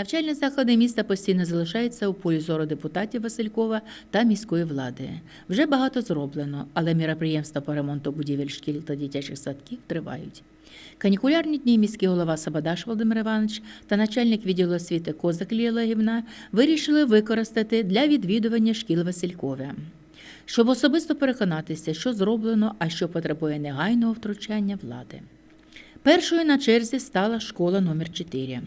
Навчальні заклади міста постійно залишаються у полі зору депутатів Василькова та міської влади. Вже багато зроблено, але міроприємства по ремонту будівель шкіл та дитячих садків тривають. Канікулярні дні міський голова Сабадаш Володимир Іванович та начальник відділу освіти Козак Лія Олегівна вирішили використати для відвідування шкіл Василькове. Щоб особисто переконатися, що зроблено, а що потребує негайного втручання влади. Першою на черзі стала школа номер 4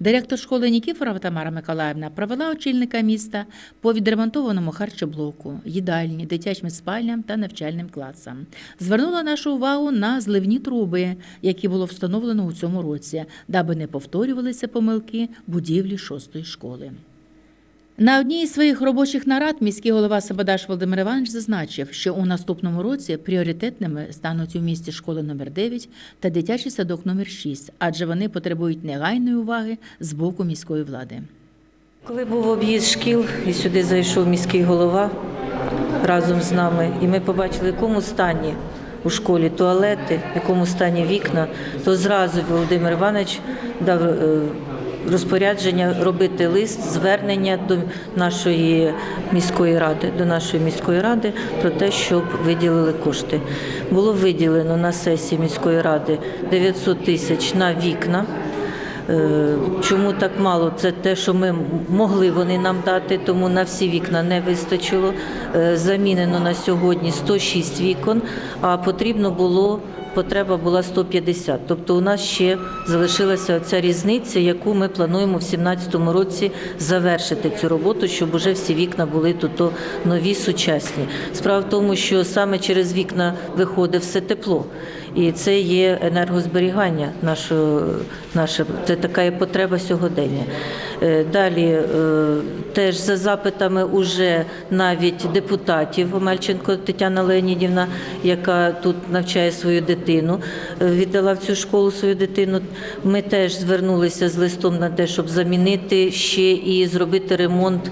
Директор школи Нікіфорова Тамара Миколаївна провела очільника міста по відремонтованому харчоблоку, їдальні, дитячим спальням та навчальним класам. Звернула нашу увагу на зливні труби, які було встановлено у цьому році, даби не повторювалися помилки будівлі шостої школи. На одній із своїх робочих нарад міський голова Сабадаш Володимир Іванович зазначив, що у наступному році пріоритетними стануть у місті школи номер 9 та дитячий садок номер 6, адже вони потребують негайної уваги з боку міської влади. Коли був об'їзд шкіл, і сюди зайшов міський голова разом з нами, і ми побачили, в якому стані у школі туалети, в якому стані вікна, то зразу Володимир Іванович дав е, розпорядження робити лист, звернення до нашої міської ради, до нашої міської ради про те, щоб виділили кошти. Було виділено на сесії міської ради 900 тисяч на вікна. Е, Чому так мало? Це те, що ми могли вони нам дати, тому на всі вікна не вистачило. Е, Замінено на сьогодні 106 вікон, а потрібно було. Потреба була 150. Тобто у нас ще залишилася ця різниця, яку ми плануємо в 2017 році завершити цю роботу, щоб уже всі вікна були тут нові, сучасні. Справа в тому, що саме через вікна виходить все тепло. І це є енергозберігання нашого, наше, це така є потреба сьогодення. Е, Далі е, теж за запитами уже навіть депутатів Омельченко Тетяна Леонідівна, яка тут навчає свою дитину, е, віддала в цю школу свою дитину. Ми теж звернулися з листом на те, щоб замінити ще і зробити ремонт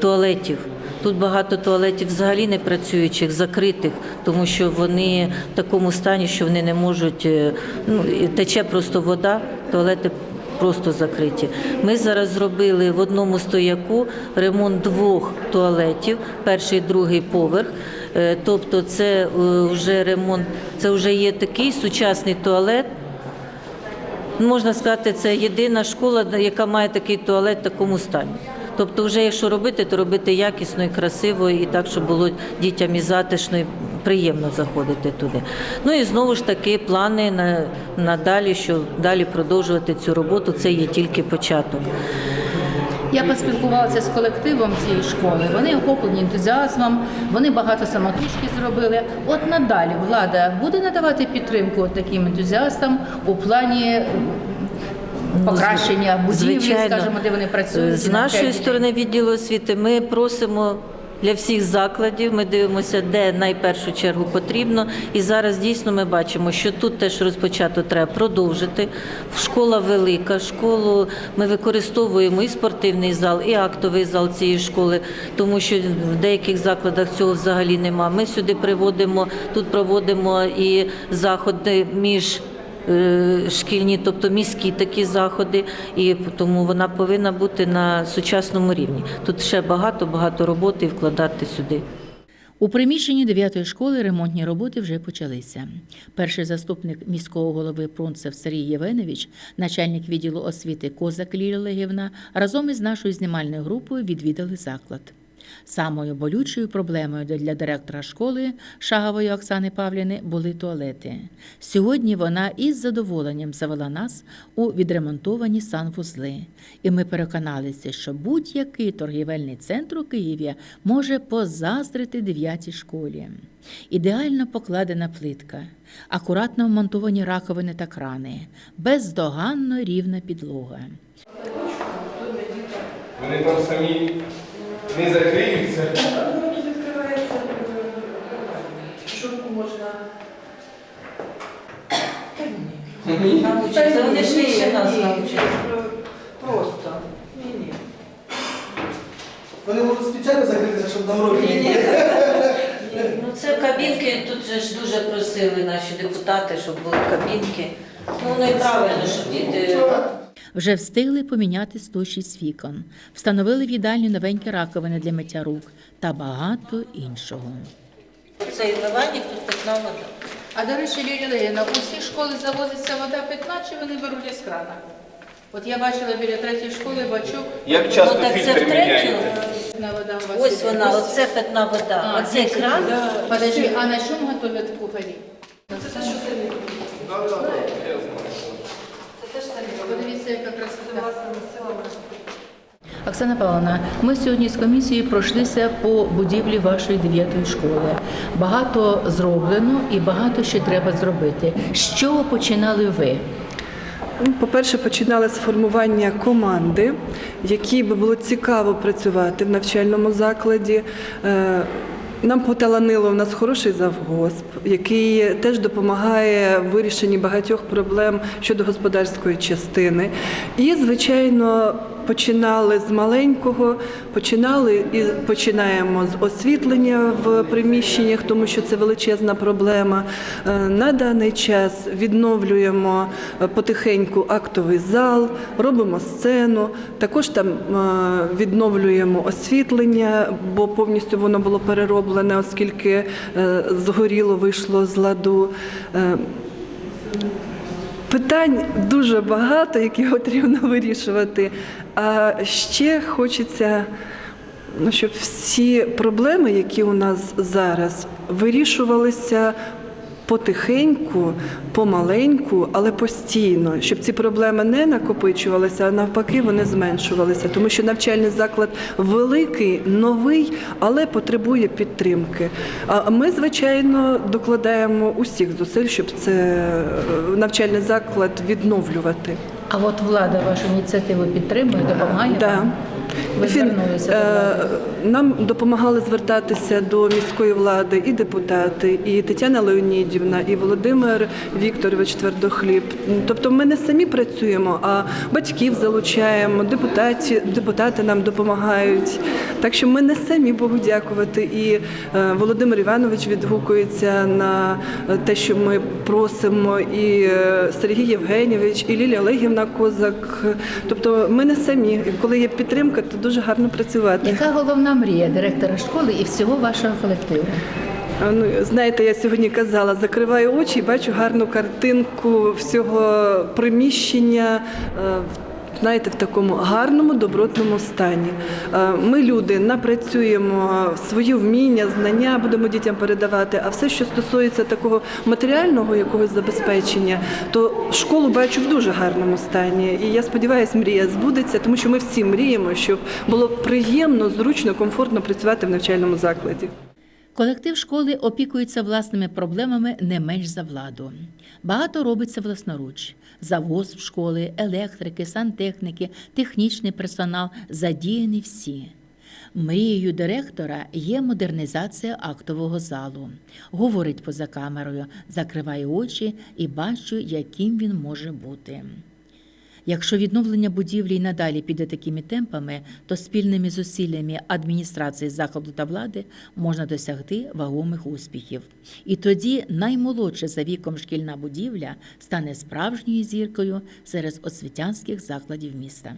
туалетів. Тут багато туалетів взагалі не працюючих, закритих, тому що вони в такому стані, що вони не можуть, е, ну, тече просто вода, туалети просто закриті. Ми зараз зробили в одному стояку ремонт двох туалетів, перший, другий поверх. Е, Тобто це е, вже ремонт, це вже є такий сучасний туалет. Можна сказати, це єдина школа, яка має такий туалет в такому стані. Тобто, вже якщо робити, то робити якісно і красиво, і так, щоб було дітям і затишно, і приємно заходити туди. Ну і знову ж таки плани на, на що далі продовжувати цю роботу, це є тільки початок. Я поспілкувалася з колективом цієї школи. Вони охоплені ентузіазмом, вони багато самотужки зробили. От надалі влада буде надавати підтримку таким ентузіастам у плані покращення будівлі, скажімо, де вони працюють. З нашої сторони відділу освіти ми просимо. Для всіх закладів ми дивимося, де найпершу чергу потрібно. І зараз дійсно ми бачимо, що тут теж розпочато треба продовжити. Школа велика, школу ми використовуємо і спортивний зал, і актовий зал цієї школи, тому що в деяких закладах цього взагалі нема. Ми сюди приводимо, тут проводимо і заходи між. Е, Шкільні, тобто міські такі заходи, і тому вона повинна бути на сучасному рівні. Тут ще багато багато роботи вкладати сюди. У приміщенні 9-ї школи ремонтні роботи вже почалися. Перший заступник міського голови Пронцев Сергій Євенович, начальник відділу освіти Козак Лілія Олегівна, разом із нашою знімальною групою відвідали заклад. Самою болючою проблемою для директора школи Шагової Оксани Павліни були туалети. Сьогодні вона із задоволенням завела нас у відремонтовані санвузли, і ми переконалися, що будь-який торгівельний центр у Києві може позаздрити дев'ятій школі. Ідеально покладена плитка, акуратно вмонтовані раковини та крани, бездоганно рівна підлога. Вони там самі не закриються. Тут відкривається, шубку можна. Навчаться, вони швидше нас навчаться. Просто. Ні, ні. Вони можуть спеціально закритися, щоб нам роки. не було. Ну це кабінки, тут же ж дуже просили наші депутати, щоб були кабінки. Ну, воно і правильно, щоб діти. Вже встигли поміняти 106 вікон, встановили в їдальню новенькі раковини для миття рук та багато іншого. Цей виванік тут питна вода. А до речі, Лілія у всі школи завозиться вода питна, чи вони беруть із крана? От я бачила біля третьої школи бачок. Як часто Ну, так це фільтри втретє. Ось вона, оце питна вода. А, здесь кран. вода. Подожди, а на чому готовлять кухарі? Подивіться, яка красота. Оксана Павловна, ми сьогодні з комісією пройшлися по будівлі вашої дев'ятої школи. Багато зроблено і багато ще треба зробити. З чого починали ви? Ну, По-перше, починали з формування команди, якій би було цікаво працювати в навчальному закладі. Нам поталанило, у нас хороший завгосп, який теж допомагає в вирішенні багатьох проблем щодо господарської частини. І, звичайно, починали з маленького, починали і починаємо з освітлення в приміщеннях, тому що це величезна проблема. Е, На даний час відновлюємо е, потихеньку актовий зал, робимо сцену. Також там е, відновлюємо освітлення, бо повністю воно було перероблене, оскільки згоріло, вийшло з ладу. Питань дуже багато, які потрібно вирішувати. А ще хочеться, ну, щоб всі проблеми, які у нас зараз, вирішувалися потихеньку, помаленьку, але постійно, щоб ці проблеми не накопичувалися, а навпаки, вони зменшувалися. Тому що навчальний заклад великий, новий, але потребує підтримки. А ми, звичайно, докладаємо усіх зусиль, щоб це е, навчальний заклад відновлювати. А от влада вашу ініціативу підтримує, допомагає? Да. вам? Фін- е, Нам допомагали звертатися до міської влади і депутати, і Тетяна Леонідівна, і Володимир Вікторович Твердохліб. Тобто ми не самі працюємо, а батьків залучаємо, депутати, депутати нам допомагають. Так що ми не самі Богу дякувати. І е, Володимир Іванович відгукується на е, те, що ми просимо, і е, Сергій Євгенійович, і Лілія Олегівна Козак. Тобто ми не самі. І коли є підтримка, то дуже гарно працювати. Яка головна мрія директора школи і всього вашого колективу? Ну, знаєте, я сьогодні казала, закриваю очі і бачу гарну картинку всього приміщення. Знаєте, в такому гарному добротному стані. Е, Ми, люди, напрацюємо свої вміння, знання, будемо дітям передавати. А все, що стосується такого матеріального якогось забезпечення, то школу бачу в дуже гарному стані. І я сподіваюся, мрія збудеться, тому що ми всі мріємо, щоб було приємно, зручно, комфортно працювати в навчальному закладі. Колектив школи опікується власними проблемами не менш за владу. Багато робиться власноруч. Завоз школи, електрики, сантехніки, технічний персонал задіяні всі. Мрією директора є модернізація актового залу. Говорить поза камерою, закриває очі і бачу, яким він може бути. Якщо відновлення будівлі й надалі піде такими темпами, то спільними зусиллями адміністрації закладу та влади можна досягти вагомих успіхів. І тоді наймолодша за віком шкільна будівля стане справжньою зіркою серед освітянських закладів міста.